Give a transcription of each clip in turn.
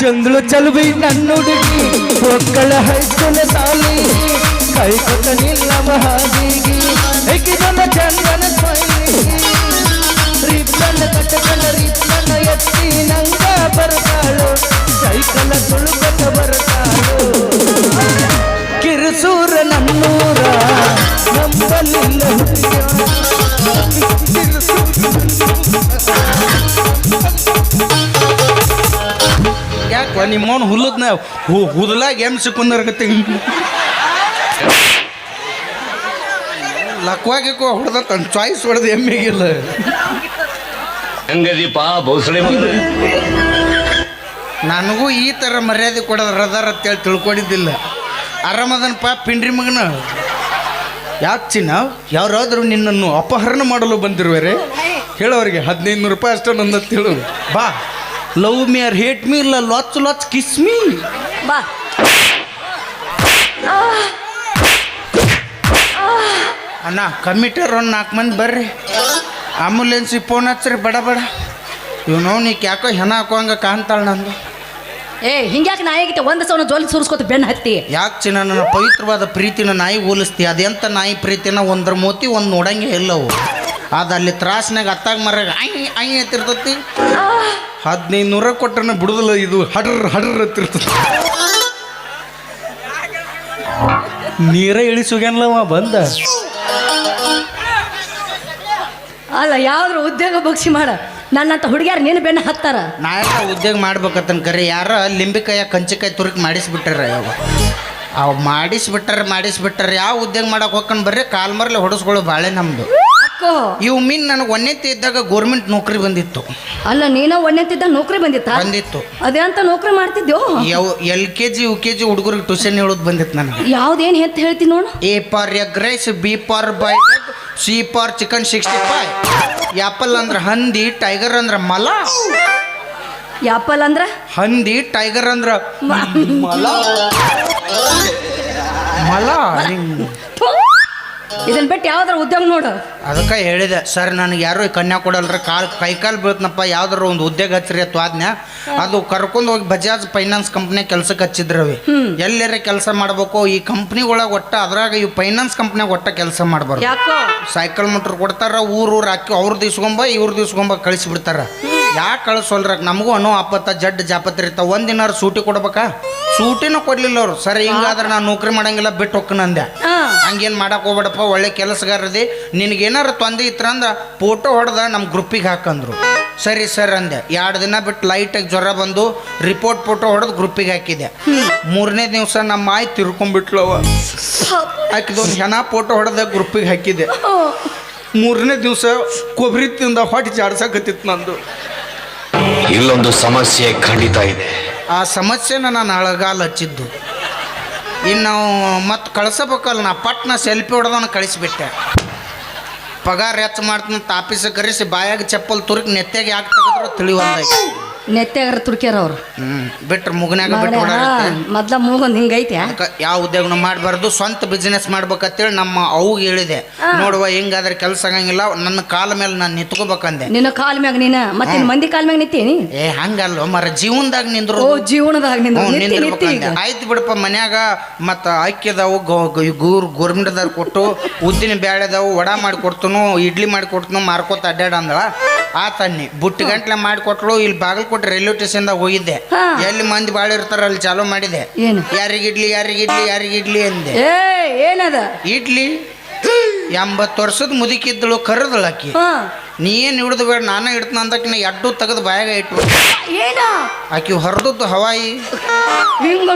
ಚಂದ್ಳು ಚಲುವಿ ನನ್ನ ಹುಡುಗಿ ಹೈಸ್ಕೂಲ್ ಸಾಲಿ. ಕೈ ನಿಲ್ಲ ಹಾದಿಗಿ ಹೆಕ್ಕಿದನ ಚಂದನ ಎತ್ತಿ ನಂಗ ಸೈಕಲ ತುಳುಕತ ಬರ್ತಾಳು. ಕಿರುಸೂರ ನನ್ನೂರ. ನಂಬಲಿಲ್ಲ ಯಾಕೆ ನಿಮ್ಮವನು ಹುಲ್ಲದ್ನ ಹುದಲಾಗ ಎಮ್ಸಿ ಕುಂದರ್ಗತ್ತೆ? ಲಕ್ವಾಗಿ ಹೊಡೆದ ತನ್ನ ಚಾಯ್ಸ್ ಹೊಡೆದು ಎಮ್ಮೆಗಿಲ್ಲ. ಹೆಂಗದೀಪ ಭೋಸಳೆ ಮಗನೇ ನನಗೂ ಈ ಥರ ಮರ್ಯಾದೆ ಕೊಡೋದು ರದಾರ ಅಂತೇಳಿ ತಿಳ್ಕೊಂಡಿದ್ದಿಲ್ಲ. ಆರಾಮದನಪ್ಪ ಪಿಂಡ್ರಿ ಮಗನ. ಯಾಕೆ ಚಿನ್ನ ಯಾರಾದರೂ ನಿನ್ನನ್ನು ಅಪಹರಣ ಮಾಡಲು ಬಂದಿರುವರೆ? ಹೇಳೋರಿಗೆ ಹದಿನೈದು ನೂರು ರೂಪಾಯಿ ಅಷ್ಟೇ ನನ್ನ ಹೇಳು ಬಾ. Love me or hate me ಇಲ್ಲ ಲಾಚ್ ಲಾಚ್ ಕಿಸ್ ಮೀ ಬಾ. ಅಣ್ಣ ಕಮಿಟರ್ ಒಂದು ನಾಲ್ಕು ಮಂದಿ ಬರ್ರಿ. ಆಂಬುಲೆನ್ಸಿಗೆ ಫೋನ್ ಹಚ್ಚ್ರಿ ಬಡ ಬಡ. ಇವ್ ನೀಕ್ ಯಾಕೋ ಹೆಣ ಹಾಕೋಂಗ ಕಾಣ್ತಾಳ ನಂದು. ಏ ಹಿಂಗ್ಯಾಕೆ ನಾಯಿಗಿತ್ತೆ ಒಂದು ಸವನ ಜೋಲಿ ಸುರಿಸ್ಕೊತ ಬೆನ್ನು ಹತ್ತಿ. ಯಾಕೆ ಚಿನ್ನ ನನ್ನ ಪವಿತ್ರವಾದ ಪ್ರೀತಿನ ನಾಯಿ ಹೋಲಿಸ್ತಿ? ಅದೆಂತ ನಾಯಿ ಪ್ರೀತಿನ? ಒಂದ್ರ ಮೋತಿ ಒಂದು ನೋಡಂಗೆ ಇಲ್ಲವು ಅದು ಅಲ್ಲಿ ತ್ರಾಸ್ನಾಗ ಅತ್ತಾಗ ಮರ ಐ ಐ ಎತ್ತಿರ್ತತಿ ಹದಿನೈದು ನೂರ ಕೊಟ್ಟರೆ ಬಿಡುದಿಲ್ಲ ಇದು ಹಡ್ರ್ ಹಡ್ರ್ ಹತ್ತಿರ್ತದೆ ನೀರ ಇಳಿಸುಗೇನಲ್ಲವ ಬಂದ? ಅಲ್ಲ ಯಾವ್ದ್ರ ಉದ್ಯೋಗ ಬಗ್ಸಿ ಮಾಡ. ನನ್ನಂತ ಹುಡುಗಿಯಾರ ನೀನು ಬೆನ್ನ ಹತ್ತಾರ. ನಾ ಎಲ್ಲ ಉದ್ಯೋಗ ಮಾಡ್ಬೇಕತ್ತನ್ ಕರೆ ಯಾರ ಲಿಂಬಿಕಾಯ ಕಂಚಿಕಾಯಿ ತುರುಕಿ ಮಾಡಿಸ್ಬಿಟ್ಟಾರ ಯಾವ ಅವ್ ಮಾಡಿಸ್ಬಿಟ್ಟಾರ ಮಾಡಿಸ್ಬಿಟ್ಟಾರ ಯಾವ ಉದ್ಯೋಗ ಮಾಡಕ್ ಹೋಗ್ಕೊಂಡು ಬರ್ರಿ ಕಾಲ್ ಮರ್ಲಿ ಹೊಡಿಸ್ಕೊಳ್ಳೋ ಬಾಳೆ ನಮ್ಮದು ಅಕ್ಕೋ ಇವು ಮೀನ್ ನನಗೆ ಒಂದೇತಿ ಇದ್ದಾಗ ಗೋರ್ಮೆಂಟ್ ನೌಕರಿ ಬಂದಿತ್ತು. ಅಲ್ಲ ನೀನ ಇದ್ದಾಗ ನೌಕರಿ ಬಂದಿತ್ತ? ಬಂದಿತ್ತು. ಅದೇ ಅಂತ ನೌಕರಿ ಮಾಡ್ತಿದ್ಯೋ? ಯಾವ L K G U K G ಹುಡುಗರಿಗೆ ಟ್ಯೂಷನ್ ಹೇಳೋದು ಬಂದಿತ್ತು ನನಗೆ. ಯಾವ್ದೇನು ಹೆತ್ತು ಹೇಳ್ತೀನಿ ನೋಡು. A for egg rice B for bye C for chicken sixty five apple ಅಂದ್ರೆ ಹಂದಿ ಟೈಗರ್ ಅಂದ್ರೆ ಮಲ. ಯಾಪಲ್ ಅಂದ್ರ? ಹಂದಿ ಟೈಗರ್ ಅಂದ್ರೆ ಮಲ. ಮಲ ಹಿಂಗ್ ಥು. ಇದನ್ ಬಿಟ್ಟು ಯಾವ್ದಾರ ಉದ್ಯೋಗ ನೋಡು. ಅದಕ್ಕೆ ಹೇಳಿದೆ ಸರ್ ನನಗೆ ಯಾರು ಈ ಕನ್ಯಾ ಕೊಡಲ್ರಿ ಕಾಲ್ ಕೈ ಕಾಲು ಬೀಳ್ತನಪ್ಪ ಯಾವ್ದಾರ ಒಂದು ಉದ್ಯೋಗ ಹಚ್ಚಿರಿ ಅಥವಾ ಆದ್ನ ಅದು ಕರ್ಕೊಂಡು ಹೋಗಿ ಬಜಾಜ್ ಫೈನಾನ್ಸ್ ಕಂಪ್ನಿ ಕೆಲ್ಸಕ್ಕೆ ಹಚ್ಚಿದ್ರವಿ ಎಲ್ಲೆರೆ ಕೆಲಸ ಮಾಡ್ಬೇಕು ಈ ಕಂಪ್ನಿ ಒಳಗೆ ಒಟ್ಟ ಅದ್ರಾಗ ಈ ಫೈನಾನ್ಸ್ ಕಂಪ್ನಿಯಾಗ ಒಟ್ಟ ಕೆಲಸ ಮಾಡ್ಬಾರ್ದು. ಯಾಕೋ? ಸೈಕಲ್ ಮೋಟ್ರ್ ಕೊಡ್ತಾರ ಊರು ಊರು ಹಾಕಿ ಅವ್ರದ್ದು ಇವ್ರ ಇವ್ರದ್ದು ಇಸ್ಕೊಂಬ ಕಳಿಸ್ಬಿಡ್ತಾರ ಯಾಕೆ ಕಳಿಸೋಲ್ರ ನಮಗೂ ಅನ್ನೋ ಆಪತ್ತ ಜಡ್ ಜಾಪತ್ರಿ ಇರ್ತಾವ. ಒಂದಿನಾರು ಸೂಟಿ ಕೊಡ್ಬೇಕಾ? ಸೂಟಿನೂ ಕೊಡ್ಲಿಲ್ಲ ಅವ್ರು. ಸರಿ ಹಿಂಗಾದ್ರೆ ನಾನು ನೌಕರಿ ಮಾಡಂಗಿಲ್ಲ ಬಿಟ್ಟು ಹೋಗ್ಕನಂದೆ ಆ, ಹಂಗೇನು ಮಾಡಕ್ ಹೋಗ್ಬೇಡಪ್ಪ ಒಳ್ಳೆ ಕೆಲಸಗಾರದಿ ನಿನಗೇನಾರು ತೊಂದರೆ ಇತ್ತಂದ ಫೋಟೋ ಹೊಡೆದ ನಮ್ಮ ಗ್ರೂಪಿಗೆ ಹಾಕಂದ್ರು. ಸರಿ ಸರ್ ಅಂದೆ. ಎರಡು ದಿನ ಬಿಟ್ಟು ಲೈಟಾಗಿ ಜ್ವರ ಬಂದು ರಿಪೋರ್ಟ್ ಫೋಟೋ ಹೊಡೆದು ಗ್ರೂಪಿಗೆ ಹಾಕಿದೆ. ಮೂರನೇ ದಿವಸ ನಮ್ಮ ಮಾಯಿ ತಿರ್ಕೊಂಡ್ಬಿಟ್ಲವ ಹಾಕಿದೊಂದು ಜನ ಫೋಟೋ ಹೊಡೆದ ಗ್ರೂಪಿಗೆ ಹಾಕಿದೆ. ಮೂರನೇ ದಿವಸ ಕೊಬ್ಬರಿ ತಿಂದ ಹೊಟ್ಟೆ ಜಾಡ್ಸಕತ್ತಿತ್ತು ನಂದು. ಇಲ್ಲೊಂದು ಸಮಸ್ಯೆ ಖಂಡಿತ ಇದೆ. ಆ ಸಮಸ್ಯೆನ ನಾನು ಅಳಗಾಲ ಹಚ್ಚಿದ್ದು. ಇನ್ನು ಮತ್ತೆ ಕಳಿಸಬೇಕಲ್ಲ, ನಾ ಪಟ್ನ ಸೆಲ್ಫಿ ಹೊಡೆದವನ್ನ ಕಳಿಸಿಬಿಟ್ಟೆ. ಪಗಾರ್ ಹೆಚ್ಚು ಮಾಡ್ತೀನಿ ಆಫೀಸಿಗೆ ಕರೆಸಿ ಬಾಯಾಗ ಚಪ್ಪಲ್ ತುರುಕಿ ನೆತ್ತಾಗ ಯಾಕೆ ತೆಗೆದ್ರು ನೆತ್ತಾಗಾರ ತುರ್ಕ್ಯಾರ ಅವ್ರು. ಬಿಟ್ರೆ ಮುಗನ್ಯಾಗ ಬಿಟ್ಟು ಓಡಾಡತ್ತೆ. ಮೊದ್ಲ ಮೂಗೊಂದು ಹಿಂಗೈತೆ ಯಾವ ಉದ್ಯೋಗನೂ ಮಾಡಬಾರ್ದು ಸ್ವಂತ ಬಿಸ್ನೆಸ್ ಮಾಡ್ಬೇಕಂತೇಳಿ ನಮ್ಮ ಅವ್ಗೆ ಹೇಳಿದೆ. ನೋಡುವ ಹಿಂಗಾದ್ರೆ ಕೆಲಸ ಆಗಂಗಿಲ್ಲ ನನ್ನ ಕಾಲ ಮೇಲೆ ನಾನು ನಿಂತ್ಕೋಬೇಕಂದೆ. ನಿನ್ನ ಕಾಲ್ ಮ್ಯಾಗ ನೀನ ಮತ್ತೆ ಮಂದಿ ಕಾಲ್ ಮ್ಯಾಗ ನಿಂತೀನಿ? ಏ ಹಂಗಲ್ಲ ಮರ ಜೀವನದಾಗ ನಿಂದ್ರು ಓ ಜೀವನದಾಗ ನಿಂದ ನಿತ್ತಿ ಈಗ. ಆಯ್ತು ಬಿಡಪ್ಪ ಮನ್ಯಾಗ ಮತ್ತ ಅಕ್ಕಿ ಅದಾವು ಗೂರ್ ಗೋರ್ಮೆಂಟ್ದವ್ರು ಕೊಟ್ಟು ಉದ್ದಿನ ಬ್ಯಾಳೆ ಅದಾವು ವಡ ಮಾಡಿ ಕೊಡ್ತನು ಇಡ್ಲಿ ಮಾಡಿ ಕೊಡ್ತನು ಮಾರ್ಕೋತ ಅಡ್ಡಾಡ ಅಂದಳ ಆ ತನ್ನಿ ಬುಟ್ಟಿ ಗಂಟ್ಲೆ ಮಾಡಿ ಕೊಟ್ಟರು ಇಲ್ಲಿ ಬಾಗಲಕೋಟೆ ರೈಲ್ವೆ ಸ್ಟೇಷನ್ದಾಗ ಹೋಗಿದ್ದೆ. ಎಲ್ಲಿ ಮಂದಿ ಭಾಳ ಇರ್ತಾರ ಅಲ್ಲಿ ಚಾಲೂ ಮಾಡಿದೆ. ಏನು? ಯಾರಿಗಿಡ್ಲಿ ಇಡ್ಲಿ ಯಾರಿಗೆ ಇಡ್ಲಿ ಯಾರಿಗೆ ಇಡ್ಲಿ ಅಂದೆ. ಏ ಏನದ? ಇಡ್ಲಿ? ಎಂಬತ್ತು ವರ್ಷದ ಮುದುಕಿದ್ದಳು ಕರೆದಳು ಆಕಿ. ಹಾ. ನೀ ಏನು ಹಿಡಿದು ಬೇಡ ನಾನೇ ಇಡ್ತಾನ ಅಂದಕ್ಕಿನ ಎಡ್ಡು ತೆಗೆದು ಬಾಯಾಗ ಇಟ್ಟು ಏನ? ಆಕಿ ಹೊರದದ್ದು ಹವಾಯಿ. ಹಿಂಗ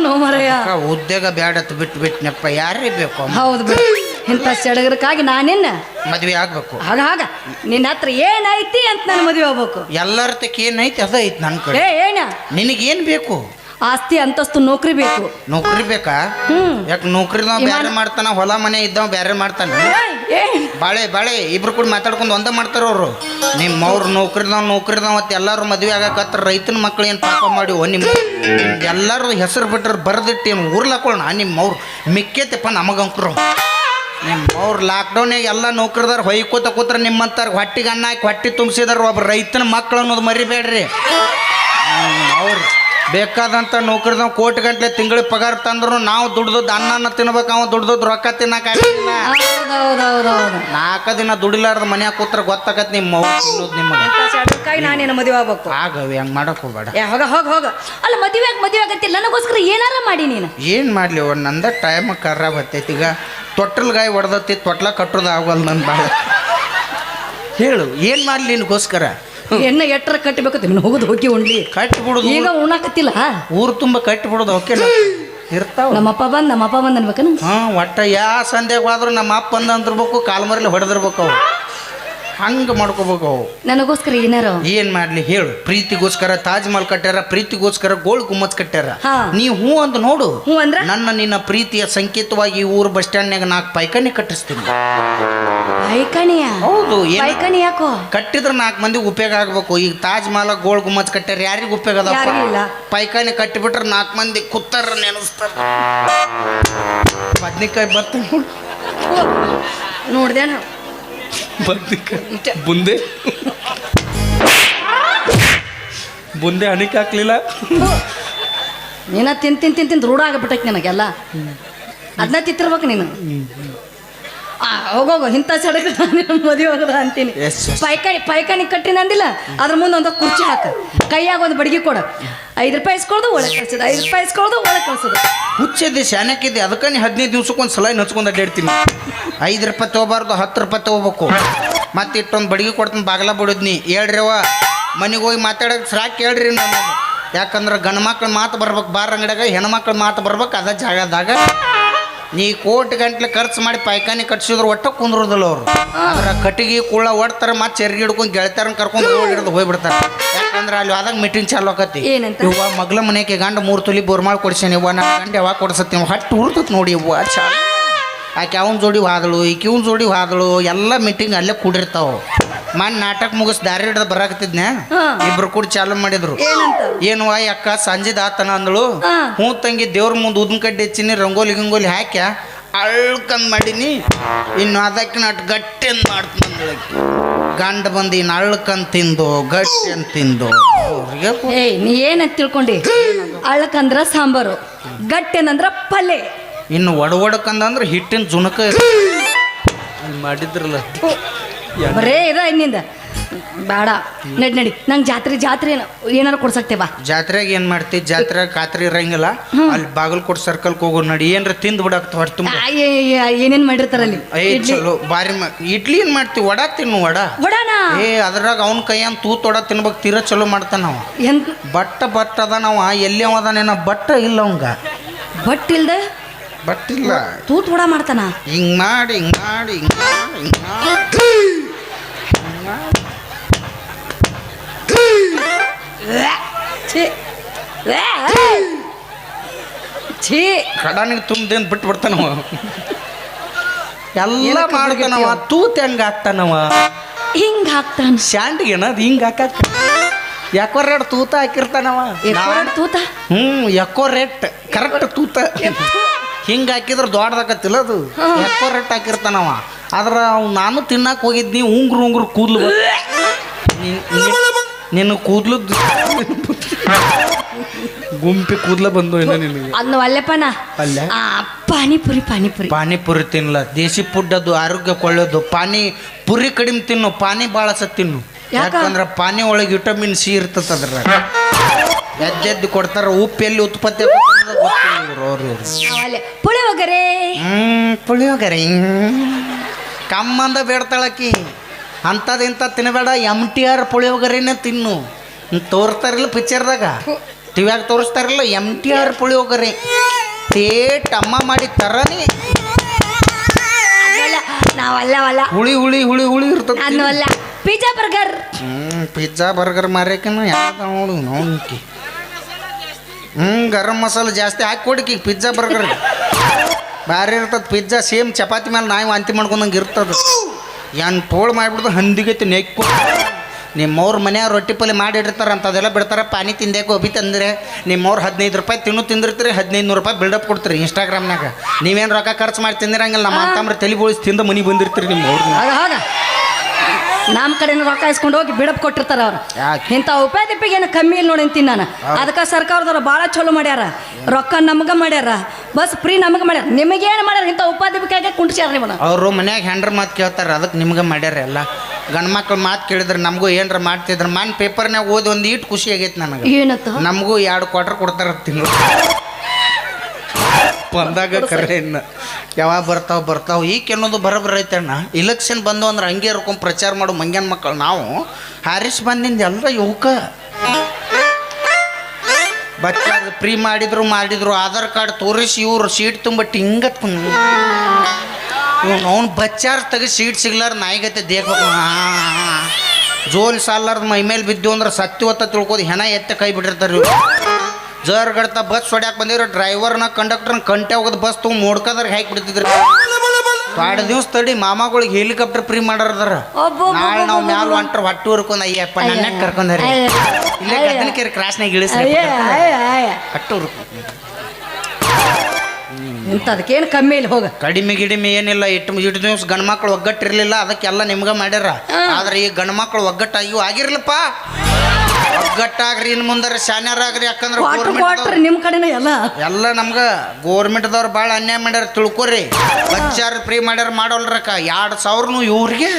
ಅಕ್ಕ, ಉದ್ಯೋಗ ಬ್ಯಾಡತ್ ಬಿಟ್ಟು ಬಿಟ್ನಪ್ಪ ಯಾರೇ ಬೇಕು ಹೌದು ಬಿಡು. ಇಂಥ ಸಡಗರಕ್ಕಾಗಿ ನಾನಿನ್ನ ಮದ್ವೆ ಆಗ್ಬೇಕು. ಹಾಗ ಹಾಗ. ನಿನ್ನ ಹತ್ರ ಏನೈತಿ ಅಂತ ನಾನು ಮದುವೆ ಆಗ್ಬೇಕು. ಎಲ್ಲರ ತಕ್ಕ ಏನೈತಿ ಅದ ಐತಿ ನನ್ನ ಕಡೆ. ಏ ಏನ? ನಿನಗೇನು ಬೇಕು? ಆಸ್ತಿ ಅಂತಸ್ತು ನೌಕರಿ ಬೇಕು. ನೌಕರಿ ಬೇಕಾ? ಹ್ಮ್. ಯಾಕೆ ನೌಕರಿ ಇಮಾನ- ಬ್ಯಾರೆ ಮಾಡ್ತಾನ ಹೊಲ ಮನೆ ಇದ್ದವ ಬೇರೆ ಮಾಡ್ತಾನ? ಏಯ್, ಏನ್ ಬಾಳೆ ಬಾಳೆ ಇಬ್ರು ಕೂಡ ಮಾತಾಡ್ಕೊಂಡು ಒಂದ ಮಾಡ್ತಾರ ಅವರು. ನಿಮ್ಮ ಅವ್ರ ನೌಕರಿದವ್ ನೌಕರಿದವ ಮತ್ತೆ ಎಲ್ಲರೂ ಮದ್ವೆ ಆಗಕತ್ರ ರೈತನ ಮಕ್ಳು ಏನು ಪಾಪ ಮಾಡಿ ನಿಮ್ಮ ಎಲ್ಲರೂ ಹೆಸರು ಬಿಟ್ಟರು ಬರೆದಿಟ್ಟು ಏನು ಊರ್ಲಾಕೊಳ್ಳೋಣ ನಿಮ್ಮ ಅವ್ರು ಮಿಕ್ಕೇತಪ್ಪ ನಮಗಂಕ್ರು. ನಿಮ್ಮ ಅವ್ರು ಲಾಕ್ಡೌನ್ಯಾಗ ಎಲ್ಲ ನೌಕರಿದಾರ ಹೊಯ್ಕೋತ ಕೂತ್ರ ನಿಮ್ಮಂತಾರ ಹೊಟ್ಟಿಗೆ ಅನ್ನ ಹಾಕಿ ಹೊಟ್ಟಿ ತುಂಬಿಸಿದಾರ ಒಬ್ಬ ರೈತನ ಮಕ್ಳು ಅನ್ನೋದು ಮರಿಬೇಡ್ರಿ. ಅವ್ರು ಬೇಕಾದಂಥ ನೌಕರದ ಕೋಟಿ ಗಂಟ್ಲೆ ತಿಂಗಳ ಪಗಾರ ತಂದ್ರು ನಾವು ದುಡ್ದದ್ದು ಅನ್ನನ ತಿನ್ಬೇಕು ಅವ ದುಡ್ದದ್ದು ರೊಕ್ಕ ತಿನ್ನಕ್ಕಾಗಿಲ್ಲ ನಾಲ್ಕು ದಿನ ದುಡಿಲಾರ್ದ ಮನ್ಯಾಗ ಕೂತ್ರ ಗೊತ್ತಾಗತ್ತೆ ನಿಮ್ಮ ತಿನ್ನೋದು ನಿಮಗೆ. ನಾನೇನು ಮದುವೆ ಆಗ್ಬೇಕು. ಆಗವಿ ಹಂಗೆ ಮಾಡಕ್ ಹೋಗ್ಬೇಡ. ಏ ಹೋಗ ಹೋಗ ಹೋಗ. ಅಲ್ಲ ಮದುವೆ ಆಗಿ ಮದುವೆ ಆಗತ್ತಿಲ್ಲ ನನಗೋಸ್ಕರ ಏನಾರ ಮಾಡಿ ನೀನು. ಏನು ಮಾಡ್ಲಿ ಅವ್ರು ನಂದ ಟೈಮ್ ಖರಾಬ್ ಹತ್ತೈತಿ ಈಗ. ತೊಟ್ಟಲ್ ಗಾಯ ಹೊಡೆದತ್ತಿ ತೊಟ್ಲ ಕಟ್ಟೋದು ಆಗಲ್ಲ ನನ್ನ ಭಾಳ ಹೇಳು ಏನು ಮಾಡಲಿ ನಿನಗೋಸ್ಕರ? ಎಣ್ಣೆ ಎಟ್ಟರ ಕಟ್ಟಬೇಕು ನೀನು ಹೋಗುದು ಹೋಗಿ ಉಣ್ಲಿ ಕಟ್ಟಿ ಬಿಡುದು ಈಗ ಉಣ್ಣಾಕತ್ತಿಲ್ಲ? ಊರು ತುಂಬ ಕಟ್ಟಿ ಬಿಡೋದು ಓಕೆ ಇರ್ತಾವ. ನಮ್ಮಪ್ಪ ಬಂದ್ ನಮ್ಮಪ್ಪ ಬಂದ್ ಅನ್ಬೇಕನ? ಹಾಂ ಒಟ್ಟ ಯಾ ಹೋದ್ರು ನಮ್ಮ ಅಪ್ಪ ಬಂದ ಅಂದಿರ್ಬೇಕು ಕಾಲ್ಮರಲ್ಲಿ ಹೊಡೆದಿರ್ಬೇಕು ಅವು. ಹಂಗೆ ಮಾಡ್ಕೋಬೇಕು ಅವು. ನನಗೋಸ್ಕರ ಏನಾರ? ಏನ್ ಮಾಡ್ಲಿ ಹೇಳು. ಪ್ರೀತಿಗೋಸ್ಕರ ತಾಜ್ ಮಹಲ್ ಕಟ್ಟ್ಯಾರ ಪ್ರೀತಿಗೋಸ್ಕರ ಗೋಲ್ಡ್ ಗುಮ್ಮತ್ ಕಟ್ಟ್ಯಾರ. ಹಾ. ನೀ ಹೂ ಅಂತ ನೋಡು. ಹ್ಞೂ ಅಂದ್ರ? ನನ್ನ ನಿನ್ನ ಪ್ರೀತಿಯ ಸಂಕೇತವಾಗಿ ಊರ್ ಊರು ಬಸ್ ಸ್ಟ್ಯಾಂಡ್ನಾಗ ನಾಲ್ಕು ಪೈಕನಿ ಕಟ್ಟಿಸ್ತೀನಿ. ಪೈಕಣಿಯ ಹೌದು ಏನ್ ಪೈಕಣಿ ಯಾಕೋ? ಕಟ್ಟಿದ್ರೆ ನಾಲ್ಕು ಮಂದಿಗೆ ಉಪಯೋಗ ಆಗ್ಬೇಕು. ಈಗ ತಾಜ್ ಮಹಲ್ ಗೋಲ್ಡ್ ಗುಮ್ಮತ್ ಕಟ್ಟ್ಯಾರ ಯಾರಿಗೂ ಉಪಯೋಗ ಅದ ಯಾರಿಗೂ ಇಲ್ಲ. ಪೈಕಾನಿ ಕಟ್ಟಿಬಿಟ್ರೆ ನಾಲ್ಕು ಮಂದಿ ಕುತ್ತರ ನೆನಸ್ತಾರ. ಬದ್ನಿಕಾಯಿ ಬರ್ತೀನಿ ನೋಡ್ದೆ ನೋಡ್ದೇನು ಬದ್ನಿಕಾಯಿ ಬುಂದೆ? ಬುಂದೆ ಹಣಿಕೆ ಹಾಕ್ಲಿಲ್ಲ? ನೀನ ತಿನ್ ತಿನ್ ತಿನ್ ತಿಂದು ರೂಢ ಆಗಬಿಟ್ಟೈತಿ ನಿನಗೆಲ್ಲ. ಅದನ್ನ ತಿತ್ತಿರ್ಬೇಕು ನೀನು. ಹೋಗೋಗು ಇಂಥ ಸಡಕ ಮದುವೆ ಹೋಗದ ಅಂತೀನಿ. ಪೈಕಾಣಿ ಪೈಕಾಣಿ ಕಟ್ಟಿನ ಅಂದಿಲ್ಲ ಅದ್ರ ಮುಂದೆ ಒಂದು ಕುರ್ಚಿ ಹಾಕ. ಕೈಯಾಗ ಒಂದು ಬಡಗಿ ಕೊಡ. ಐದು ರೂಪಾಯಿ ಇಸ್ಕೊಳ್ದು ಒಳಗೆ ಕಳ್ಸೋದು. ಐದು ರೂಪಾಯಿ ಇಸ್ಕೊಳ್ದು ಒಳಗೆ ಕಳ್ಸೋದು. ಹುಚ್ಚಿದ್ದೆ ಶಾನಕ್ಕಿದ್ದೆ ಅದಕ್ಕೆ ನೀ ಹದಿನೈದು ದಿವ್ಸಕ್ಕೆ ಒಂದು ಸಲ ಹಚ್ಕೊಂಡು ಅಡ್ಡಾಡ್ತೀನಿ. ಐದು ರೂಪಾಯಿ ತೊಗೋಬಾರ್ದು ಹತ್ತು ರೂಪಾಯಿ ತೊಗೋಬೇಕು. ಮತ್ತೆ ಇಟ್ಟೊಂದು ಬಡಿಗೆ ಕೊಡ್ತೀನಿ ಬಾಗಲ ಬಿಡೋದ್ನಿ. ಹೇಳ್ರಿವ ಮನೆಗೆ ಹೋಗಿ ಮಾತಾಡೋಕೆ ಸಾಕು ಹೇಳ್ರಿ ನಾನು ಯಾಕಂದ್ರೆ ಗಂಡು ಮಕ್ಳ ಮಾತು ಬರ್ಬೇಕು ಬಾರ ಅಂಗಡಿಯಾಗ ಹೆಣ್ಮಕ್ಳ ಮಾತು ಬರ್ಬೇಕು ಅದ ಜಾಗದಾಗ ನೀ ಕೋಟಿ ಗಂಟ್ಲೆ ಖರ್ಚು ಮಾಡಿ ಪೈಖಾನಿ ಕಟ್ಸಿದ್ರು ಒಟ್ಟ ಕುಂದ್ರದಲ್ಲ ಅವರು. ಅದ್ರ ಕಟ್ಟಿಗೆ ಕುಳ್ಳ ಒಡ್ತಾರೆ ಮತ್ತೆ ಚೆರ್ಗಿ ಹಿಡ್ಕೊಂಡು ಗೆಳತಾರನ್ನ ಕರ್ಕೊಂಡು ಹಿಡಿದು ಹೋಗ್ಬಿಡ್ತಾರೆ. ಯಾಕಂದ್ರೆ ಅಲ್ಲಿ ಆದಾಗ ಮೀಟಿಂಗ್ ಚಾಲು ಆಕತಿ? ಇವ್ವ ಮಗ್ಲ ಮನೆಗೆ ಗಂಡ ಮೂರು ತುಲಿ ಬೋರ್ಮಾಳ್ ಕೊಡ್ಸೇನೆ ಇವ್ವ ನನ್ನ ಗಂಡ ಯಾವಾಗ ಕೊಡ್ಸತ್ತಿ ಹಟ್ಟು ಉರ್ತತ್ ನೋಡಿ ಇವ್ವ ಚಾ ಆಕೆ ಅವನ ಜೋಡಿ ಹಾದಳು ಈಕೆ ಇವನ ಜೋಡಿ ಹಾದಳು ಎಲ್ಲ ಮೀಟಿಂಗ್ ಅಲ್ಲೇ ಕೂಡಿರ್ತಾವ. ಮನ್ ನಾಟಕ ಮುಗಿಸ್ ದಾರಿ ಹಿಡ್ದು ಬರಾಕತ್ತಿದ್ನ. ಇಬ್ರು ಕೂಡ ಚಾಲು ಮಾಡಿದ್ರು. ಏನು ವಾಯ್ ಅಕ್ಕ ಸಂಜೆದ ಆತನ ಅಂದಳು. ಹೂ. ಹ್ಞೂ ತಂಗಿ ದೇವ್ರ ಮುಂದೆ ಉದ್ನ ಕಡ್ಡಿ ಹೆಚ್ಚಿನಿ ರಂಗೋಲಿ ಗಂಗೋಲಿ ಹಾಕ್ಯ ಅಳ್ಕಂದ್ ಮಾಡೀನಿ. ಇನ್ನು ಅದಕ್ಕೆ ನಾಟ್ ಗಟ್ಟಿ ಅಂತ ಮಾಡ್ತೀನಿ ಗಂಡ ಬಂದು ಇನ್ನು ಅಳ್ಕಂದ್ ತಿಂದು ಗಟ್ಟಿ ಅಂತ ತಿಂದು ಏಯ್ ನೀ ಏನಂತ ತಿಳ್ಕೊಂಡಿ? ಅಳ್ಕಂದ್ರ ಸಾಂಬಾರು ಗಟ್ಟೆನಂದ್ರ ಪಲ್ಯ ಇನ್ನು ಒಡ ಒಡಕಂದಂದ್ರೆ ಹಿಟ್ಟಿನ ಜುನಕ ಅಲ್ಲಿ ಮಾಡಿದ್ರಲ್ಲ. ಬರೇ ಇದ ಇನ್ನಿಂದ. ಬೇಡ ನಡಿ ನಡಿ. ನಂಗೆ ಜಾತ್ರೆ ಜಾತ್ರೆ ಏನಾರು ಕೊಡ್ಸಕ್ತೆ ಬಾ. ಜಾತ್ರೆಗೆ ಏನು ಮಾಡ್ತಿ? ಜಾತ್ರೆ ಖಾತ್ರಿ ಇರಂಗಿಲ್ಲ. ಅಲ್ಲಿ ಬಾಗಲಕೋಟೆ ಸರ್ಕಲ್ಗೆ ಹೋಗೋ ನಡಿ. ಏನ್ರ ತಿಂದು ಬಿಡಕ್ ಏ- ಏನೇನ್ ಮಾಡಿರ್ತಾರ ಅಲ್ಲಿ? ಏ ಚಲೋ. ಬಾರಿ ಇಡ್ಲಿ ಏನು ಮಾಡ್ತಿ? ವಡ ತಿನ್ನು ವಡ. ವಡಾನ? ಏ ಅದ್ರಾಗ ಅವ್ನ ಕೈಯನ್ ತೂತ್ ವಡ ತಿನ್ಬೇಕು ತೀರ ಚಲೋ ಮಾಡ್ತಾನ ಅವ. ಎಂತ? ಬಟ್ಟ ಬಟ್ಟ ಅದ ನಾವ ಎಲ್ಲಿ ಅದಾನೇನ ಬಟ್ಟ ಇಲ್ಲ ಅವಂಗ. ಬಟ್ ಇಲ್ದ? ಬಟ್ ಇಲ್ಲ. ತೂತ್ ಹೊಡ ಮಾಡ್ತಾನ? ಹಿಂಗ್ ಮಾಡಿ ಹಿಂಗ್ ಮಾಡಿ ಹಿಂಗ್ ಮಾಡಿ ಹಿಂಗ್ ಮಾಡಿ. ಛೀ. ವ್ಯಾ. ಛೀ. ಕಡಾನಿಗೆ ತುಂಬ್ದೇನ್ ಬಿಟ್ಟು ಬಿಡ್ತಾನವ. ಎಲ್ಲ ಮಾಡ್ತಾನವ. ತೂತ್ ಹೆಂಗ ಹಾಕ್ತಾನವ? ಹಿಂಗ್ ಹಾಕ್ತಾನ. ಶಾಂಡಿಗೆ ಅದು ಹಿಂಗ ಹಾಕಾಕ. ಯಾಕೋ ರೇಟ್ ತೂತ ಹಾಕಿರ್ತಾನವ. ತೂತ? ಹ್ಞೂ ಎಕ್ಕೋ ರೇಟ್ ಕರೆಕ್ಟ್ ತೂತ ಹಿಂಗೆ ಹಾಕಿದ್ರೆ ದೊಡ್ಡದಾಕತ್ತಿಲ್ಲ ಅದು? ಎಕ್ಕೋ ರೇಟ್ ಹಾಕಿರ್ತಾನವ ಆದ್ರ ಅವ್ ನಾನು ತಿನ್ನಕ್ಕೆ ಹೋಗಿದ್ನಿ ಉಂಗ್ರು ಉಂಗ್ರು ಕೂದ್ಲು ನಿನ್ನ ಕೂದ್ಲು ಗುಂಪಿ ಕೂದ್ಲ ಬಂದು ಏನೋ ನಿನಗೆ? ಅಲ್ಲೆಪ್ಪನ ಅಲ್ಲೇ? ಆ ಪಾನಿಪುರಿ ಪಾನಿಪುರಿ. ಪಾನಿಪುರಿ ತಿನ್ನಲ್ಲ ದೇಸಿ ಫುಡ್ ಅದು ಆರೋಗ್ಯ ಕೊಳ್ಳೋದು. ಪಾನಿ ಪುರಿ ಕಡಿಮೆ ತಿನ್ನು. ಪಾನಿ ಭಾಳ ಸತ್ ತಿನ್ನು. ಯಾಕ? ಯಾಕಂದ್ರೆ ಪಾನಿ ಒಳಗೆ ವಿಟಮಿನ್ ಸಿ ಇರ್ತದ ಅದ್ರಾಗ. ಎದ್ದೆದ್ದು ಕೊಡ್ತಾರ. ಉಪ್ಪು ಎಲ್ಲಿ ಉತ್ಪತ್ತಿ ಆಗುತ್ತೆ ಅನ್ನೋದು ಗೊತ್ತಿಲ್ಲ. ಪುಳಿಯೋಗರೆ. ಹ್ಮ್ ಪುಳಿಯೋಗರೆ. ಕಮ್ಮಂದ ಬೇಡ್ತಾಳಕಿ ಅಂಥದ್ದು ಇಂಥ ತಿನ್ನಬೇಡ ಎಂ ಟಿ ಆರ್ ಪುಳಿಯೋಗರೆನೇ ತಿನ್ನು. ತೋರಿಸ್ತಾರಿಲ್ಲ ಪಿಕ್ಚರ್ದಾಗ? ಟಿವ್ಯಾಗ ತೋರಿಸ್ತಾರಿಲ್ಲ ಎಂ ಟಿ ಆರ್ ಪುಳಿಯೋಗರೆ. ತೇಟ್ ಅಮ್ಮ ಮಾಡಿ ತರನಿ. ನಾವಲ್ಲವಲ್ಲ ಹುಳಿ ಹುಳಿ ಹುಳಿ ಹುಳಿ ಇರ್ತದೆ. ನಾನು ಅಲ್ಲ. Pizza burger. ಹ್ಞೂ ಪಿಜ್ಜಾ ಬರ್ಗರ್ ಮಾರ್ಯಾಕನ ಯಾವ್ದು ನೋಡು ನೋಡ್ಕಿ ಹ್ಞೂ ಗರಂ ಮಸಾಲೆ ಜಾಸ್ತಿ ಹಾಕಿ ಕೊಡಿಕಿ ಪಿಜ್ಜಾ ಬರ್ಗರ್ ಭಾರಿ ಇರ್ತದೆ ಪಿಜ್ಜಾ ಸೇಮ್ ಚಪಾತಿ ಮೇಲೆ ನಾಯಿ ವಾಂತಿ ಮಾಡ್ಕೊಂಡಂಗೆ ಇರ್ತದೆ. ಏನು ಪೋಳು ಮಾಡಿಬಿಡ್ದು ಹಂದಿಗೈತಿ ನೆಕ್ಕು ನಿಮ್ಮವ್ರ ಮನೆಯ ರೊಟ್ಟಿ ಪಲ್ಯ ಮಾಡಿರ್ತಾರೆ ಅಂಥದ್ದೆಲ್ಲ ಬಿಡ್ತಾರೆ. ಪಾನಿ ತಿಂದೆ ಗೋಬಿ ತಂದ್ರೆ ನಿಮ್ಮವ್ರು ಹದಿನೈದು ರೂಪಾಯಿ ತಿನ್ನು ತಿಂದಿರ್ತೀರಿ ಹದಿನೈದು ನೂರು ರೂಪಾಯಿ ಬಿಲ್ಡಪ್ ಕೊಡ್ತೀರಿ ಇನ್ಸ್ಟಾಗ್ರಾಮ್ನಾಗ ನೀವೇನು ರೊಕ್ಕ ಖರ್ಚು ಮಾಡಿ ತಿಂದಿರಂಗಿಲ್ಲ, ನಮ್ಮ ಅಂತಂದ್ರೆ ತಲೆ ಬೋಳಿಸಿ ತಿಂದು ಮನೆ ಬಂದಿರ್ತೀರಿ ನಿಮ್ಮ ನಮ್ಮ ಕಡೆಯಿಂದ ರೊಕ್ಕ ಇಸ್ಕೊಂಡು ಹೋಗಿ ಬಿಡಪ್ ಕೊಟ್ಟಿರ್ತಾರ ಅವ್ರು. ಇಂತ ಇಂಥ ದಿಪ್ಪಿಗೆ ಏನು ಕಮ್ಮಿ ಇಲ್ಲ ನೋಡಿ ಅಂತೀನಿ ನಾನು. ಅದಕ್ಕೆ ಸರ್ಕಾರದವ್ರು ಭಾಳ ಚಲೋ ಮಾಡ್ಯಾರ. ರೊಕ್ಕ ನಮ್ಗೆ ಮಾಡ್ಯಾರ. ಬಸ್ ಫ್ರೀ ನಮಗೆ ಮಾಡ್ಯಾರ. ನಿಮಗೇನು ಮಾಡ್ಯಾರ? ಇಂಥ ಉಪಾಧಿಪಿಕಾಗೆ ಕುಂಟ್ಸ್ಯಾರ ನಿಮ್ಮನ್ನ ಅವರು ಮನ್ಯಾಗ ಹೆಂಡ್ರ ಮಾತು ಕೇಳ್ತಾರೆ ಅದಕ್ಕೆ ನಿಮ್ಗೆ ಮಾಡ್ಯಾರ ಎಲ್ಲ. ಗಂಡು ಮಕ್ಳು ಮಾತು ಕೇಳಿದ್ರೆ ನಮಗೂ ಏನರ ಮಾಡ್ತಿದ್ರು. ಮನ್ ಪೇಪರ್ನಾಗ ಓದಿ ಒಂದು ಇಟ್ಟು ಖುಷಿ ಆಗೈತೆ ನನಗೆ. ಏನತ್ತ ನಮಗೂ ಎರಡು ಕ್ವಾರ್ಟರ್ ಕೊಡ್ತಾರ ತಿಂಗಳು. ಬಂದಾಗ ಕರೆ ಇನ್ನು. ಯಾವಾಗ ಬರ್ತಾವೆ ಬರ್ತಾವೆ ಈಗ ಅನ್ನೋದು ಬರೋಬ್ಬರ ಐತಣ್ಣ ಇಲೆಕ್ಷನ್ ಬಂದು ಅಂದ್ರೆ ಹಂಗೆ ಇರ್ಕೊಂಡು ಪ್ರಚಾರ ಮಾಡೋ ಮಂಗ್ಯಾನ ಮಕ್ಕಳು ನಾವು. ಹಾರಿಸ್ ಬಂದಿಂದ ಎಲ್ಲ ಯುವಕ. ಬಚ್ಚಾಗ ಫ್ರೀ ಮಾಡಿದ್ರು ಮಾಡಿದ್ರು, ಆಧಾರ್ ಕಾರ್ಡ್ ತೋರಿಸಿ ಇವ್ರು ಸೀಟ್ ತುಂಬ ಟಿಂಗತ್ ಅವ್ನು ಬಚ್ಚಾರ ತೆಗಿ ಸೀಟ್ ಸಿಗ್ಲಾರ ನಾಯಿಗತ್ತೆ ದೇಹ ಜೋಲ್ ಸಾಲಾರ್ದು ಮೈ ಮೇಲೆ ಬಿದ್ದು ಅಂದ್ರೆ ಸತ್ಯವತ್ತ ತಿಳ್ಕೋದು ಹೆಣ ಎತ್ತ ಕೈ ಬಿಟ್ಟಿರ್ತಾರೆ ಇವ್ರು. ಜರ್ ಗಡ್ತಾ ಬಸ್ ಹೊಡ್ಯಾಕ ಬಂದಿರೋ ಡ್ರೈವರ್ನ ಕಂಡಕ್ಟರ್ನ ಕಂಟೆ ಹೋಗೋದು ಬಸ್ ತುಂಬ ನೋಡ್ಕದ್ರ ಹಾಕಿ ಬಿಡ್ತಿದ್ರು. ಎರಡು ದಿವ್ಸ ತಡಿ ಮಾಮಾಗಳಿಗೆ ಹೆಲಿಕಾಪ್ಟರ್ ಫ್ರೀ ಮಾಡಾರದಾರ. ಅಬ್ಬಬ್ಬಬ್ಬಬ್ಬ. ನಾಳೆ ನಾವು ಮ್ಯಾಲ ಹೊಂಟ್ರ ಹೊಟ್ಟು ಹುರ್ಕೊಂಡ್ ಅಯ್ಯಪ್ಪ ನನ್ನ ಕರ್ಕೊಂಡಾರಿ ಅಯ್ಯ. ಇಲ್ಲೇ ಗದ್ದನಕೆರೆ ಕ್ರಾಸ್ನಾಗ ಇಳಿಸ ಅಯ್ಯ ಅಯ್ಯ ಅಯ್ಯ. ಹುರ್ಕೊಂಡು ಇಂಥದಕ್ಕೇನು ಕಮ್ಮಿ ಇಲ್ಲ ಹೋಗ. ಕಡಿಮೆ ಗಿಡಿಮೆ ಏನಿಲ್ಲ ಇಟ್ಟು ಇಟ್ಟು ದಿವ್ಸ ಗಂಡು ಮಕ್ಳು ಒಗ್ಗಟ್ಟಿರ್ಲಿಲ್ಲ ಅದಕ್ಕೆಲ್ಲ ನಿಮ್ಗೆ ಮಾಡ್ಯಾರ. ಆದ್ರೆ ಈ ಗಂಡ್ಮಕ್ಳು ಒಗ್ಗಟ್ಟು ಒಗ್ಗಟ್ಟಾಗಿ ಆಗಿರ್ಲಪ್ಪ. ಒಗ್ಗಟ್ಟಾಗ್ರಿ ಇನ್ನು ಮುಂದಾರ ಶಾನ್ಯರಾಗ್ರಿ ಯಾಕಂದ್ರೆ ಕ್ವಾಟ್ರ್ ನಿಮ್ಮ ಕಡೆನೇ ಎಲ್ಲ. ಎಲ್ಲ ನಮ್ಗೆ ಗೋರ್ಮೆಂಟ್ದವ್ರು ಭಾಳ ಅನ್ಯಾಯ ಮಾಡ್ಯಾರ ತಿಳ್ಕೊರಿ. ಬಚ್ಚಾರ ಫ್ರೀ ಮಾಡ್ಯಾರ ಮಾಡೋಲ್ರಕ್ಕ. ಎರಡು ಸಾವಿರನು ಇವ್ರಿಗೆ.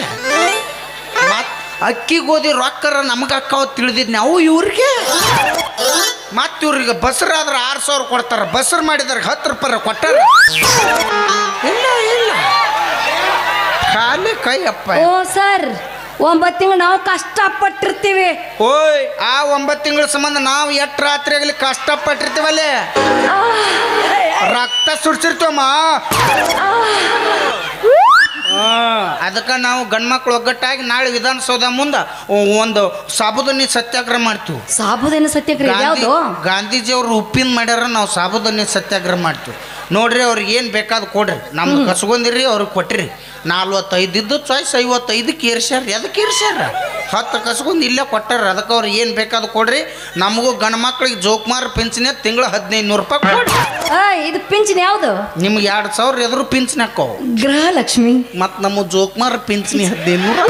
ಮತ್ ಅಕ್ಕಿ ಗೋಧಿ ರೊಕ್ಕರ ನಮ್ಗೆ ಅಕ್ಕಾವ್ ತಿಳಿದಿದ್ನಿ ಅವು ಇವ್ರಿಗೆ. ಮತ್ತೆ ಇವ್ರಿಗೆ ಬಸ್ರಾದ್ರೆ ಆರು ಸಾವಿರ ಕೊಡ್ತಾರ. ಬಸ್ರು ಮಾಡಿದಾರೆ ಹತ್ತು ರೂಪಾಯಿ ಕೊಟ್ಟಾರ. ಇಲ್ಲ ಇಲ್ಲ. ಖಾಲಿ ಕೈ ಅಪ್ಪ ಓ ಸರ್. ಒಂಬತ್ತು ತಿಂಗಳು ನಾವು ಕಷ್ಟಪಟ್ಟಿರ್ತೀವಿ. ಓಯ್ ಆ ಒಂಬತ್ತು ತಿಂಗಳ ಸಂಬಂಧ ನಾವು ಎಷ್ಟು ರಾತ್ರಿ ಆಗಲಿ ಕಷ್ಟಪಟ್ಟಿರ್ತೀವಲ್ಲೇ? ರಕ್ತ ಸುಡ್ಸಿರ್ತೀವಮ್ಮ ಅದಕ್ಕೆ ನಾವು ಗಂಡ್ಮಕ್ಳು ಒಗ್ಗಟ್ಟಾಗಿ ನಾಳೆ ವಿಧಾನಸೌಧ ಮುಂದೆ ಒಂದು ಸಾಬುದನ್ನಿ ಸತ್ಯಾಗ್ರಹ ಮಾಡ್ತೀವಿ. ಸಾಬುದೇನ ಸತ್ಯಾಗ್ರಹ ಗಾಂಧಿ ಯಾವುದು ಗಾಂಧೀಜಿ ಅವರು ಉಪ್ಪಿನ ಮಾಡ್ಯಾರ ನಾವು ಸಾಬುದನ್ನಿ ಸತ್ಯಾಗ್ರಹ ಮಾಡ್ತೀವಿ. ನೋಡ್ರಿ ಅವ್ರಿಗೆ ಏನು ಬೇಕಾದ್ ಕೊಡ್ರಿ. ನಮ್ಗೆ ಕಸ್ಕೊಂಡಿರಿ ಅವ್ರಿಗೆ ಕೊಟ್ಟಿರಿ. ನಲ್ವತ್ತೈದು ಇದ್ದು ಚಾಯ್ಸ್ ಐವತ್ತೈದಕ್ಕೆ ಏರ್ಸ್ಯಾರ ಎದಕ್ಕೆ ಏರ್ಸ್ಯಾರ ಹತ್ತು ಕಸ್ಕೊಂಡು ಇಲ್ಲೇ ಕೊಟ್ಟಾರ. ಅದಕ್ಕೆ ಅವ್ರಿಗೆ ಏನು ಬೇಕಾದ್ ಕೊಡ್ರಿ. ನಮಗೂ ಗಂಡು ಮಕ್ಳಿಗೆ ಜೋಕುಮಾರ್ ಪಿಂಚಣಿ ತಿಂಗಳು ಹದಿನೈದು ನೂರು ರೂಪಾಯಿ ಕೊಡ್ರಿ. ಇದು ಪಿಂಚಣಿ ಯಾವುದು? ನಿಮ್ಗೆ ಎರಡು ಸಾವಿರ ಎದುರು ಪಿಂಚಣಿ ಹಾಕವು ಗೃಹಲಕ್ಷ್ಮಿ. ಮತ್ತು ನಮ್ಮ ಜೋಕ್ಮಾರ್ ಪಿಂಚಣಿ ಹದಿನೈದು ನೂರು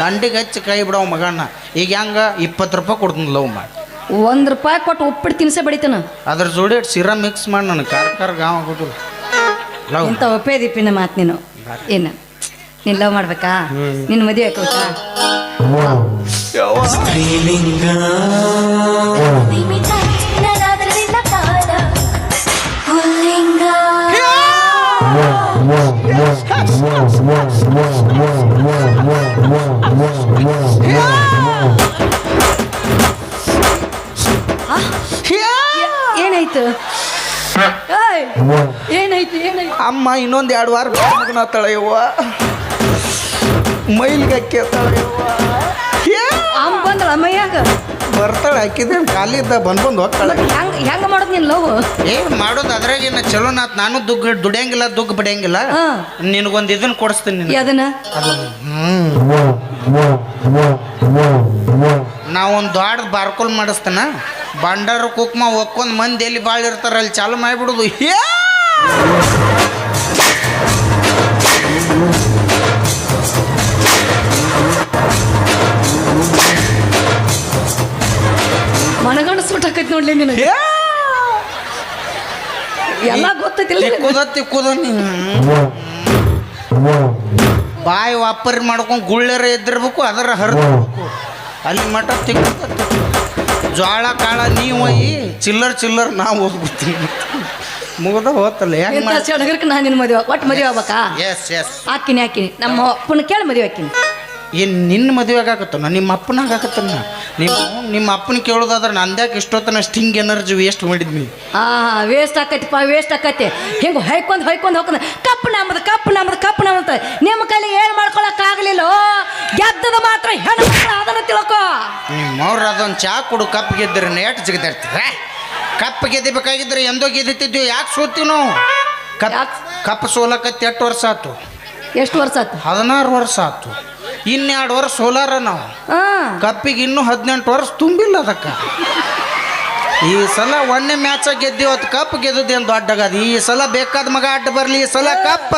ದಂಡಿಗೆ ಹಚ್ಚಿ ಕೈ ಬಿಡೋ ಮಗಣ್ಣ. ಈಗ ಹೆಂಗ? ಇಪ್ಪತ್ತು ರೂಪಾಯಿ ಕೊಡ್ತೀನಿ ಲವ್ ಮಾಡಿ ಒಂದು ರೂಪಾಯಿ ಕೊಟ್ಟು ಉಪ್ಪಿಟ್ಟು ತಿನ್ಸೆ ಬಡಿತಾನ ಅದ್ರ ಜೋಡಿ ಸಿರಾ ಮಿಕ್ಸ್ ಮಾಡಿ ನನಗೆ ಕಾರ್ ಕಾರ್ ಗಾವ್ ಆಗೋದಿಲ್ಲ ಲವ್. ಇಂಥ ಒಪ್ಪೇ ದಿಪ್ಪಿನ ಮಾತು ನೀನು? ಏನು? ನೀನು ಲವ್ ಮಾಡ್ಬೇಕಾ? ನಿನ್ನ ಮದುವೆ ಹಾಕೋಬೇಕಾ ನಿಮಿಷ ಅಮ್ಮ ಇನ್ನೊಂದು ಎರಡು ವಾರ ಮಗನ ತಳೆಯುವ. ಮೈಲಿಗೆ ಅಕ್ಕಿ ತಳೆಯವ್ವ ಅಮ್ಮ ಬಂದಳ ಮೈಯಾಗ ಬರ್ತಾಳೆ ಹಾಕಿದ್ರೆ ಖಾಲಿದ್ದ ಬಂದು ಬಂದ್ ಹೋಗ್ತಾಳೆ. ಹೆಂಗ್ ಹೆಂಗ ಮಾಡೋದು ನೀನು ಲವ್? ಏ ಮಾಡೋದು ಅದ್ರಾಗೇನ ಚಲೋ ನಾತ್. ನಾನು ದುಗ್ಗ ದುಡಿಯಂಗಿಲ್ಲ ದುಗ್ಗ ಬಿಡಂಗಿಲ್ಲ ಹಾ. ನಿನಗೊಂದು ಇದನ್ನ ಕೊಡಿಸ್ತೀನಿ ನಿನಗೆ. ಅದನ್ನ ನಾವೊಂದು ದೊಡ್ಡ ಬಾರ್ಕೋಲ್ ಮಾಡಿಸ್ತಾನ. ಬಂಡಾರ ಕುಕ್ಮ ಒಕ್ಕೊಂದ್ ಮಂದಿ ಎಲ್ಲಿ ಭಾಳ ಇರ್ತಾರ ಅಲ್ಲಿ ಚಾಲು ಮಾಡಿಬಿಡುದು. ಸುಟ್ಟಾಕೈತಿ ನೋಡ್ಲಿ ನಿನಗೆ. ಎಲ್ಲ ಗೊತ್ತೈತಿಲ್ಲ ಕುದತ್ತಿ ತಿಕ್ಕುದ ಬಾಯಿ ವಾಪರಿ ಮಾಡ್ಕೊಂಡು ಗುಳ್ಳೆರ ಎದ್ದಿರ್ಬೇಕು ಅದರ ಹರಿದ್ಬೇಕು ಅಲ್ಲಿ ಮಠ ತಿಕ್ಕ ಜ್ವಾಳ ಕಾಳ ನೀವು ಒಯ್ಯಿ ಚಿಲ್ಲರ್ ಚಿಲ್ಲರ್ ನಾವು ಹೋಗ್ಬಿಡ್ತೀನಿ. ಮುಗಿದ ಹೋತಲ್ಲ ಯಾಕೆ ನಾನು ನಿನ್ನ ಮದುವೆ ಒಟ್ಟು ಮದುವೆ ಆಗ್ಬೇಕಾ? ಎಸ್ ಎಸ್ ಹಾಕಿನಿ ಹಾಕಿನಿ ನಮ್ಮ ಅಪ್ಪನ ಕೇಳಿ ಮದುವೆ ಹಾಕಿನಿ ಏನು ನಿನ್ನ ಮದುವೆ ಆಗಾಕತ್ತನ ನಿಮ್ಮ ಅಪ್ಪನ ಆಗಾಕತ್ತನ ನಿಮ್ಮ ನಿಮ್ಮ ಅಪ್ಪನ ಕೇಳೋದಾದ್ರೆ ನಂದ್ಯಾಕೆ ಇಷ್ಟೊತ್ತನ ಸ್ಟಿಂಗ್ ಎನರ್ಜಿ ವೇಸ್ಟ್ ಮಾಡಿದ್ನಿ. ಹಾಂ ವೇಸ್ಟ್ ಆಕೈತಿಪ್ಪ ವೇಸ್ಟ್ ಆಕೈತಿ. ಹಿಂಗೆ ಹೊಯ್ಕೊಂಡು ಹೈಕೊಂಡು ಹೋಗ್ಕೊಂಡು ಕಪ್ಪು ನಮ್ಮದು ಕಪ್ಪು ನಮ್ಮದು ಕಪ್ಪು ನಮ್ಮದು ನಿಮ್ಮ ಕೈಲಿ ಏನು ಮಾಡ್ಕೊಳಕ್ಕಾಗಲಿಲ್ಲ ಗೆದ್ದದ ಮಾತ್ರ ಹೆಣ್ಣು ಅದನ್ನು ತಿಳ್ಕೊ. ನಿಮ್ಮವ್ರ ಅದೊಂದು ಚಾ ಕೊಡು ಕಪ್ ಗೆದ್ದರೆ ನೇಟ್ ಜಿಗದಿರ್ತೀರ ಕಪ್ ಗೆದಿಬೇಕಾಗಿದ್ರೆ ಎಂದೋ ಗೆದ್ದಿತ್ತಿದ್ವಿ ಯಾಕೆ ಸೋತೀವಿ ನಾವು ಕಪ್? ಕಪ್ ಸೋಲಕತ್ತಿ ಎಷ್ಟು ವರ್ಷ ಆತು? ಎಷ್ಟು ವರ್ಷ ಆಯ್ತು? ಹದಿನಾರು ವರ್ಷ ಆಯ್ತು. ಇನ್ನೆರಡು ವರ್ಷ ಸೋಲಾರ ನಾವು. ಹಾ. ಕಪ್ಪಿಗೆ ಇನ್ನೂ ಹದಿನೆಂಟು ವರ್ಷ ತುಂಬಿಲ್ಲ ಅದಕ್ಕೆ. ಈ ಸಲ ಒಂದೇ ಮ್ಯಾಚ ಗೆದ್ದಿವತ್ತು ಕಪ್ ಗೆದ್ದದೇನು ದೊಡ್ಡಗದ ಈ ಸಲ ಬೇಕಾದ ಮಗ ಅಡ್ಡ ಬರಲಿ ಈ ಸಲ ಕಪ್ಪ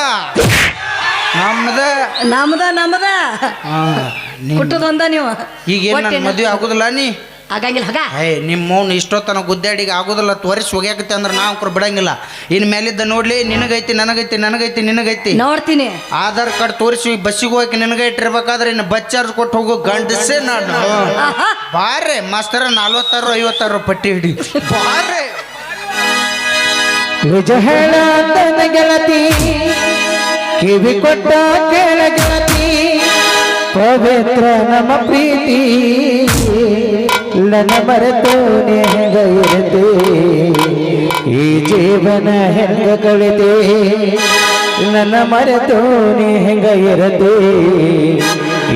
ನಮ್ದ. ನಮ್ದ ನಮ್ದ. ಹಾ, ನಿಮ್- ಕುಟ್ಟದೊಂದ ನೀವು. ಈಗ ಏನ್ ಮದ್ವೆ ಆಗುದಿಲ್ಲ ನೀ? ಆಗಂಗಿಲ್ಲ ಹಗ. ಏ ನಿಮ್ಮ ಮೌನ್ ಇಷ್ಟೊತ್ತನ ಗುದ್ದಾಡಿಗೆ ಆಗೋದಿಲ್ಲ ತೋರಿಸಿ ಹೋಗ್ಯಾಕತ್ತೆ ಅಂದ್ರೆ ನಾವು ಅಂಕರು ಬಿಡಂಗಿಲ್ಲ. ಇನ್ನು ಮೇಲಿದ್ದ ನೋಡ್ಲಿ ನಿನಗೈತಿ ನನಗೈತಿ ನನಗೈತಿ ನಿನಗೈತಿ. ನೋಡ್ತೀನಿ. ಆಧಾರ್ ಕಾರ್ಡ್ ತೋರಿಸಿ ಬಸ್ಸಿಗೆ ಹೋಗಿ ನಿನಗೆ ಇಟ್ಟಿರ್ಬೇಕಾದ್ರೆ ಇನ್ನು ಬಸ್ ಚಾರ್ಜ್ ಕೊಟ್ಟು ಹೋಗೋ ಗಂಡಸೇ ನಾನು. ಆಹಾ. ಬಾರೆ ಮಾಸ್ತರ ನಲ್ವತ್ತಾರು ಐವತ್ತಾರು ಪಟ್ಟಿ ಹಿಡಿ. ಬಾರೆ. ನಿಜ ಹೇಳ ತನ್ನ ಗೆಳತಿ. ಕಿವಿ ಕೊಟ್ಟ ಕೇಳ ಗೆಳತಿ. ಪವಿತ್ರ ನಮ್ಮ ಪ್ರೀತಿ. ನನ್ನ ಮರೆತು ನೀ ಹೆಂಗ ಇರತೆ? ಈ ಜೀವನ ಹೆಂಗ ಕಳಿತೆ? ನನ್ನ ಮರೆತು ನೀ ಹೆಂಗ ಇರತೆ?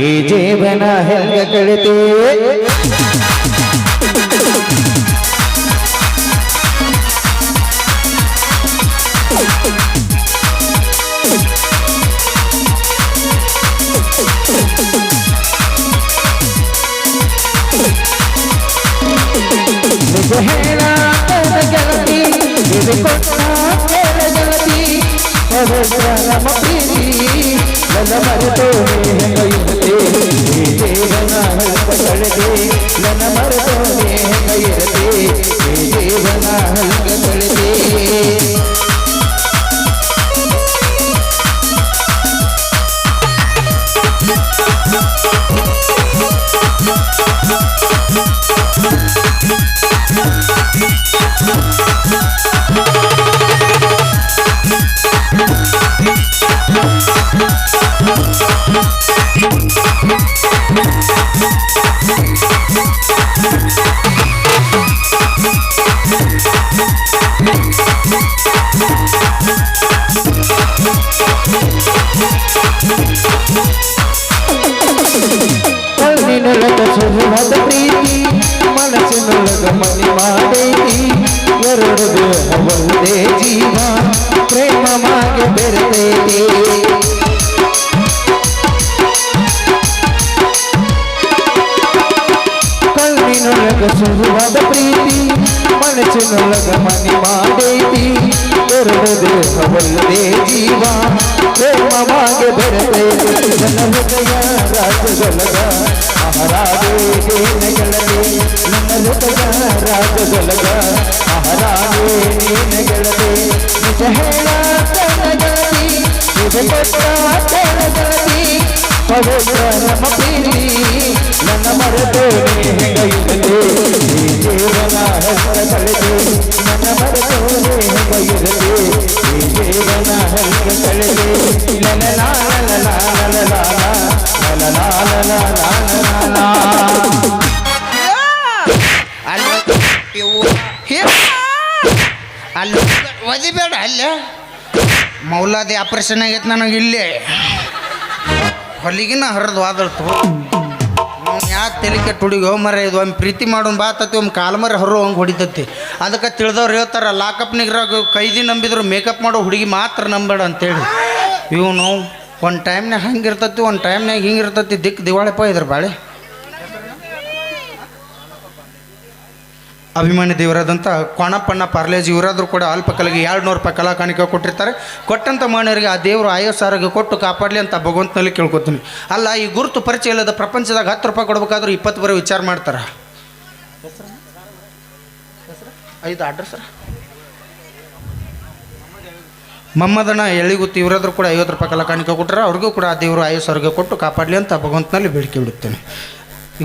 ಈ ಜೀವನ ಹೆಂಗ ಕಳಿತೆ? ನಿಜ ಹೇಳ ತನ್ನ ಗೆಳತಿ ಇದು ಕೊಟ್ಟ ಕೇಳ ಗೆಳತಿ ಪವಿತ್ರ ನಮ್ಮ ಪ್ರೀತಿ ನನ್ನ ಮರೆತು ನೀ ಹೆಂಗ ಇರತೆ ಈ ಜೀವನ ಹೆಂಗ ಕಳೆದೆ ನನ್ನ ಮನಸ್ಸಿನೊಳಗ ಮನಿ ಮಾಡೈತಿ ಎರಡು ದೇಹ ಒಂದೇ ಜೀವ ಪ್ರೇಮ ಮಾಗೆ ಬೆರೆತೈತಿ ನನ್ನ ಹೃದಯ ರಾಜಗೊಲಗ ಮಹಾರಾಜೇ ಗೆಳತಿ ನನ್ನ ಹೃದಯ ರಾಜಗೊಲಗ ಮಹಾರಾಜೇ ನೀನ ಗೆಳತಿ ನಿಜ ಹೇಳ ತನ್ನ ಗೆಳತಿ ಇದು ಕೊಟ್ಟ ಕೆಳ ಗೆಳತಿ ಪವಿತ್ರ ನಮ್ಮ ಪ್ರೀತಿ ನನ್ನ ಮರೆತು ನೀ ಹೆಂಗ ಈ ಜೀವನ ಹೆಸರ ಕಳೆದು ನನ್ನ ಮರೆತು ನೀ ಹೆಂಗ ಇರಲಿ ಈ ಜೀವನ ಹೆಂಗ ಕಳೆದು ಲಲ ಲಾಲ ಲಾಲ ಲಾಲ ಲಾಲ ಲಾಲ ಲಾಲ ಲಾಲ ಅಲ್ಲಿ ಒದಿಬೇಡ ಅಲ್ಲೇ ಮೌಲಾದಿ ಆಪರೇಷನ್ ಆಗೈತೆ ನನಗೆ ಇಲ್ಲೇ ಹೊಲಿಗಿನ ಹರಿದು ಆದಳ್ತು ಯಾಕೆ ತಲೆ ಕೆಟ್ಟು ಹುಡುಗಿ ಮರ ಇದು ಒಮ್ಮೆ ಪ್ರೀತಿ ಮಾಡೋನ್ ಬಾತತಿ ಒಮ್ಮೆ ಕಾಲ್ಮರ ಹರು ಹಂಗೆ ಹೊಡಿತತಿ. ಅದಕ್ಕೆ ತಿಳಿದವ್ರು ಹೇಳ್ತಾರ ಲಾಕಪ್ನಿಗ್ರಾಗ ಕೈದಿ ನಂಬಿದ್ರು, ಮೇಕಪ್ ಮಾಡೋ ಹುಡುಗಿ ಮಾತ್ರ ನಂಬೇಡ ಅಂತೇಳಿ. ಇವನು, ಒಂದು ಟೈಮ್ನಾಗ ಹಂಗೆ ಇರ್ತತಿ, ಒಂದು ಟೈಮ್ನಾಗ ಹಿಂಗೆ ಇರ್ತತಿ ದಿಕ್ಕು ದಿವಾಳಿಪ್ಪ ಇದ್ರ ಬಾಳೆ. ಅಭಿಮಾನಿ ದೇವರಾದಂಥ ಕೊಣಪ್ಪಣ್ಣ ಪಾರ್ಲೇಜಿ ಇವರಾದರೂ ಕೂಡ ಅಲ್ಪ ಕಲೆಗೆ ಎರಡು ನೂರು ರೂಪಾಯಿ ಕಲಾ ಕಾಣಿಕೆ ಕೊಟ್ಟಿರ್ತಾರೆ. ಕೊಟ್ಟಂಥ ಮಾನವರಿಗೆ ಆ ದೇವರು ಆಯಸ್ಸು ಆರೋಗ್ಯ ಕೊಟ್ಟು ಕಾಪಾಡಲಿ ಅಂತ ಭಗವಂತನಲ್ಲಿ ಕೇಳ್ಕೊತೀನಿ. ಅಲ್ಲ, ಈ ಗುರುತು ಪರಿಚಯ ಇಲ್ಲದ ಪ್ರಪಂಚದಾಗ ಹತ್ತು ರೂಪಾಯಿ ಕೊಡಬೇಕಾದ್ರೂ ಇಪ್ಪತ್ತು ಬರೋ ವಿಚಾರ ಮಾಡ್ತಾರೆ? ಐದು ಅಡ್ರೆಸ್ ಸರ್ ಮಮ್ಮದನ ಎಳಿಗುತ್ತಿ ಇವರಾದ್ರೂ ಕೂಡ ಐವತ್ತು ರೂಪಾಯಿ ಕಲಾ ಕಾಣಿಕೆ ಕೊಟ್ಟರೆ ಅವ್ರಿಗೂ ಕೂಡ ಆ ದೇವರು ಆಯಸ್ಸು ಆರೋಗ್ಯ ಕೊಟ್ಟು ಕಾಪಾಡಲಿ ಅಂತ ಭಗವಂತನಲ್ಲಿ ಬೇಡಿಕೆ ಬಿಡುತ್ತೇನೆ.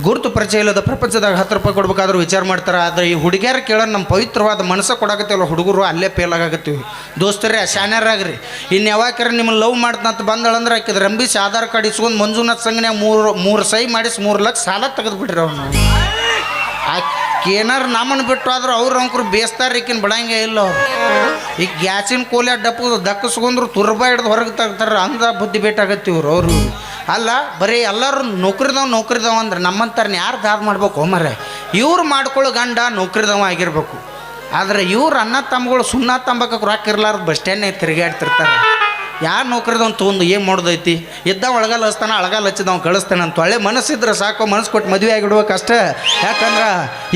ಗುರುತು ಪರಿಚಯ ಇಲ್ಲದ ಪ್ರಪಂಚದಾಗ ಹತ್ತು ರೂಪಾಯಿ ಕೊಡ್ಬೇಕಾದ್ರೂ ವಿಚಾರ ಮಾಡ್ತಾರೆ. ಆದರೆ ಈ ಹುಡುಗಿಯರು ಕೇಳೋ ನಮ್ಮ ಪವಿತ್ರವಾದ ಮನಸ್ಸು ಕೊಡಾಕತ್ತಿವಲ್ಲ, ಹುಡುಗರು ಅಲ್ಲೇ ಫೇಲ್ ಆಗಾಕತ್ತೀವಿ. ದೋಸ್ತರೇ ಶಾನ್ಯರಾಗ್ರಿ ಇನ್ನು ಯಾವಾಕ್ಯಾರ ನಿಮ್ಮನ್ನು ಲವ್ ಮಾಡ್ತಂತ ಬಂದಳಂದ್ರೆ ಆಕಿದ ರಂಬಿಸಿ ಆಧಾರ್ ಕಾರ್ಡ್ ಇಸ್ಕೊಂಡು ಮಂಜುನಾಥ್ ಸಂಘನ್ಯಾಗ ಮೂರು ಮೂರು ಸೈ ಮಾಡಿಸಿ ಮೂರು ಲಕ್ಷ ಸಾಲ ತೆಗೆದುಬಿಟ್ರಿ ಬಿಡ್ರಿ ಏನಾರು ನಮ್ಮನ್ನು ಬಿಟ್ಟು ಆದ್ರೆ ಅವ್ರು ಅಂಕರು ಬೇಸ್ತಾರೆ, ಈಕಿನ ಬಿಡಂಗೆ ಇಲ್ಲ ಅವ್ರು. ಈಗ ಗ್ಯಾಸಿನ ಕೋಲೆ ಡಪ್ಪು ದಕ್ಕಸ್ಕೊಂಡ್ರು ತುರ್ಬಾ ಹಿಡ್ದು ಹೊರಗೆ ತೆಗ್ತಾರೆ, ಅಂದ ಬುದ್ಧಿ ಭೇಟಾಗತ್ತೀವ್ರು ಅವರು. ಅಲ್ಲ, ಬರೀ ಎಲ್ಲರೂ ನೌಕರಿದವ ನೌಕರಿದವ ಅಂದ್ರೆ ನಮ್ಮಂತಾರನ್ನ ಯಾರು ದಾದ ಮಾಡ್ಬೇಕು ಮರೆ ಇವ್ರು ಮಾಡ್ಕೊಳ್ಳೋ ಗಂಡ ನೌಕರಿದವ ಆಗಿರ್ಬೇಕು. ಆದ್ರೆ ಇವ್ರು ಅನ್ನ ತಮ್ಮಗಳು ಸುಣ್ಣ ತಂಬಕ್ಕೆ ರೊಕ್ಕ ಇರ್ಲಾರ್ದು ಬಸ್ ಸ್ಟ್ಯಾಂಡ್ನೇ ತಿರುಗಾಡ್ತಿರ್ತಾರೆ ಯಾರು ನೌಕರಿದವ್ನು ತೊಗೊಂಡು ಏನು ಮಾಡೋದೈತಿ? ಇದ್ದ ಒಳಗಾಲ ಹಚ್ತಾನೆ ಅಳಗಾಲ ಹಚ್ಚಿದವ್ ಕಳಿಸ್ತಾನೆ ಅಂತ ಒಳ್ಳೆ ಮನಸ್ಸಿದ್ರೆ ಸಾಕು, ಮನಸ್ಸು ಕೊಟ್ಟು ಮದುವೆ ಆಗಿಡ್ಬೇಕು ಅಷ್ಟೇ. ಯಾಕಂದ್ರೆ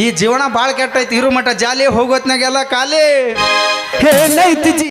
ಈ ಜೀವನ ಭಾಳ ಕೆಟ್ಟೈತಿ ಇರು ಮಠ ಜಾಲಿ ಹೋಗೋತ್ನಾಗೆಲ್ಲ ಖಾಲಿ.